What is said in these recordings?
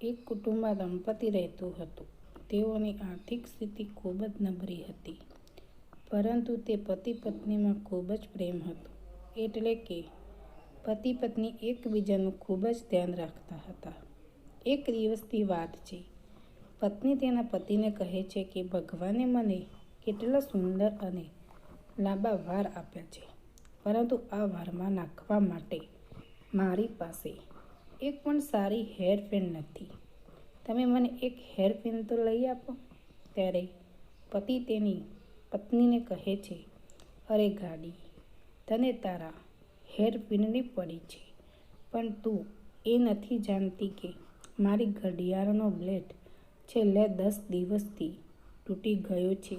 એક કુટુંબમાં દંપતી રહેતું હતું. તેઓની આર્થિક સ્થિતિ ખૂબ જ નબળી હતી, પરંતુ તે પતિ પત્નીમાં ખૂબ જ પ્રેમ હતો. એટલે કે પતિ પત્ની એકબીજાનું ખૂબ જ ધ્યાન રાખતા હતા. એક દિવસની વાત છે, પત્ની તેના પતિને કહે છે કે ભગવાને મને કેટલા સુંદર અને લાંબા વાર આપ્યા છે, પરંતુ આ વારમાં નાખવા માટે મારી પાસે એક પણ સારી હેરપિન નથી. તમે મને એક હેરપિન તો લઈ આપો? ત્યારે પતિ તેની પત્નીને કહે છે, અરે ગાડી, તને તારા હેરપિનની પડી છે, પણ તું એ નથી જાણતી કે મારી ઘડિયાળનો બ્લેડ છેલ્લે દસ દિવસથી તૂટી ગયો છે.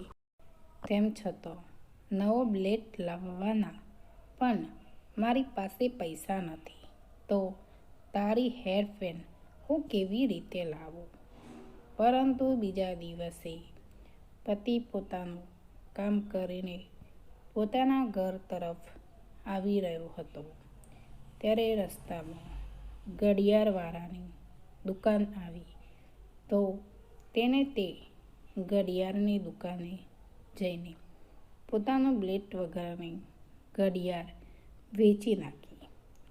તેમ છતાં, નવો બ્લેડ લાવવાના પણ મારી પાસે પૈસા નથી. તો તારી હેરફેન હું કેવી રીતે લાવું? પરંતુ બીજા દિવસે પતિ પોતાનું કામ કરીને પોતાના ઘર તરફ આવી રહ્યો હતો. ત્યારે રસ્તામાં ઘડિયાળવાળાની દુકાન આવી. તો તેને તે ઘડિયાળની દુકાને જઈને પોતાનું બ્લેડ વગરની ઘડિયાળ વેચી નાખી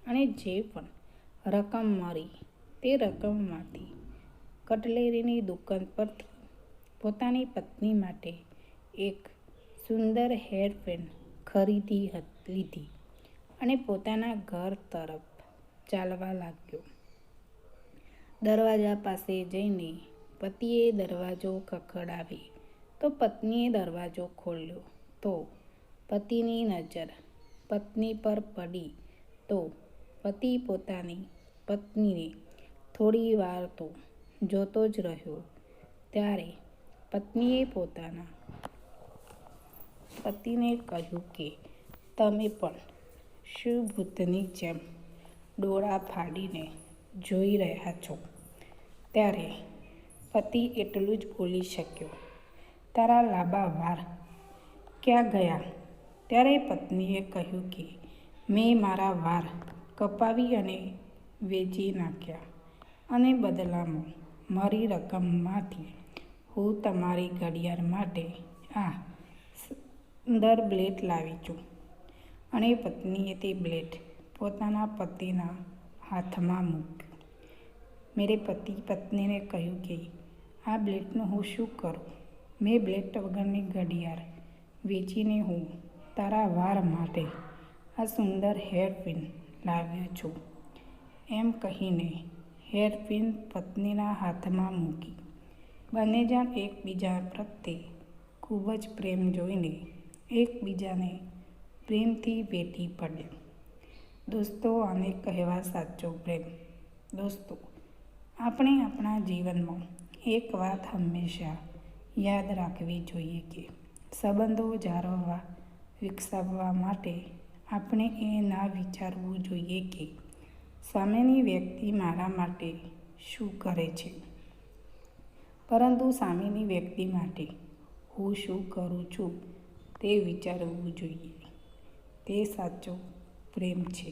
અને જે પણ રકમ મળી તે રકમમાંથી કટલેરીની દુકાન પરથી પોતાની પત્ની માટે એક સુંદર હેરફેન ખરીદી લીધી અને પોતાના ઘર તરફ ચાલવા લાગ્યો. દરવાજા પાસે જઈને પતિએ દરવાજો ખખડાવી તો પત્નીએ દરવાજો ખોલ્યો તો પતિની નજર પત્ની પર પડી તો પતિ પોતાની પત્નીને થોડી વાર તો જોતો જ રહ્યો. ત્યારે પત્નીએ પોતાના પતિને કહ્યું કે, તમે પણ શિવભૂતની જેમ ડોળા ફાડીને જોઈ રહ્યા છો. ત્યારે પતિ એટલું જ બોલી શક્યો, તારા લાંબા વાર ક્યાં ગયા? ત્યારે પત્નીએ કહ્યું કે, મેં મારા વાળ કપાવી અને વેચી નાખ્યા. અને બદલામાં મારી રકમમાંથી હું તમારી ઘડિયાળ માટે આ સુંદર બ્લેડ લાવી છું. અને પત્નીએ તે બ્લેડ પોતાના પતિના હાથમાં મૂક્યું. મેરે પતિ પત્નીને કહ્યું કે, આ બ્લેડનું હું શું કરું? મેં બ્લેડ વગરની ઘડિયાળ વેચીને હું તારા વાર માટે આ સુંદર હેર પિન લાવ્યો છું. એમ કહીને હેરપિન પત્નીના હાથમાં મૂકી. બંને જણ એકબીજા પ્રત્યે ખૂબ જ પ્રેમ જોઈને એકબીજાને પ્રેમથી ભેટી પડ્યા. દોસ્તો, આને કહેવા સાચો પ્રેમ. દોસ્તો, આપણે આપણા જીવનમાં એક વાત હંમેશા યાદ રાખવી જોઈએ કે સંબંધો જાળવવા, વિકસાવવા માટે આપણે એ ના વિચારવું જોઈએ કે સામેની વ્યક્તિ મારા માટે શું કરે છે. પરંતુ સામેની વ્યક્તિ માટે હું શું કરું છું તે વિચારવું જોઈએ. તે સાચો પ્રેમ છે.